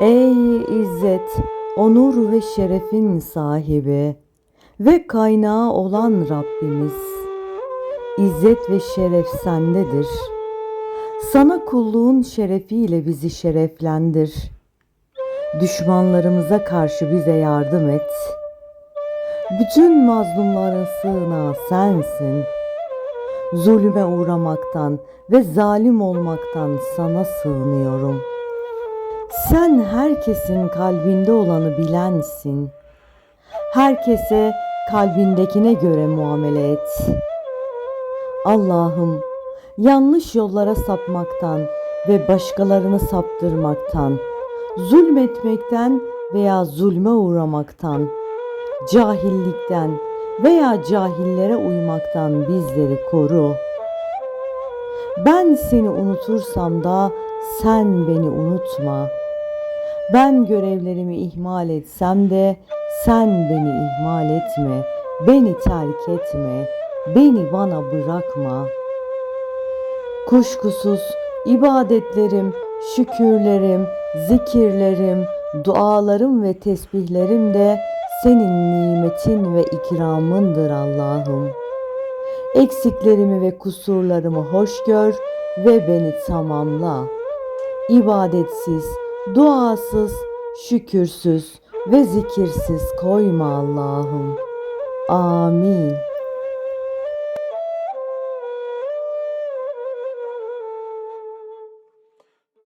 Ey izzet, onur ve şerefin sahibi ve kaynağı olan Rabbimiz. İzzet ve şeref sendedir. Sana kulluğun şerefiyle bizi şereflendir. Düşmanlarımıza karşı bize yardım et. Bütün mazlumların sığınağı sensin. Zulüme uğramaktan ve zalim olmaktan sana sığınıyorum. Sen herkesin kalbinde olanı bilensin. Herkese kalbindekine göre muamele et. Allah'ım yanlış yollara sapmaktan ve başkalarını saptırmaktan, zulmetmekten veya zulme uğramaktan, cahillikten veya cahillere uymaktan bizleri koru. Ben seni unutursam da sen beni unutma. Ben görevlerimi ihmal etsem de sen beni ihmal etme. Beni terk etme. Beni bana bırakma. Kuşkusuz ibadetlerim, şükürlerim, zikirlerim, dualarım ve tesbihlerim de senin nimetin ve ikramındır Allah'ım. Eksiklerimi ve kusurlarımı hoş gör ve beni tamamla. İbadetsiz, duasız, şükürsüz ve zikirsiz koyma Allah'ım. Amin.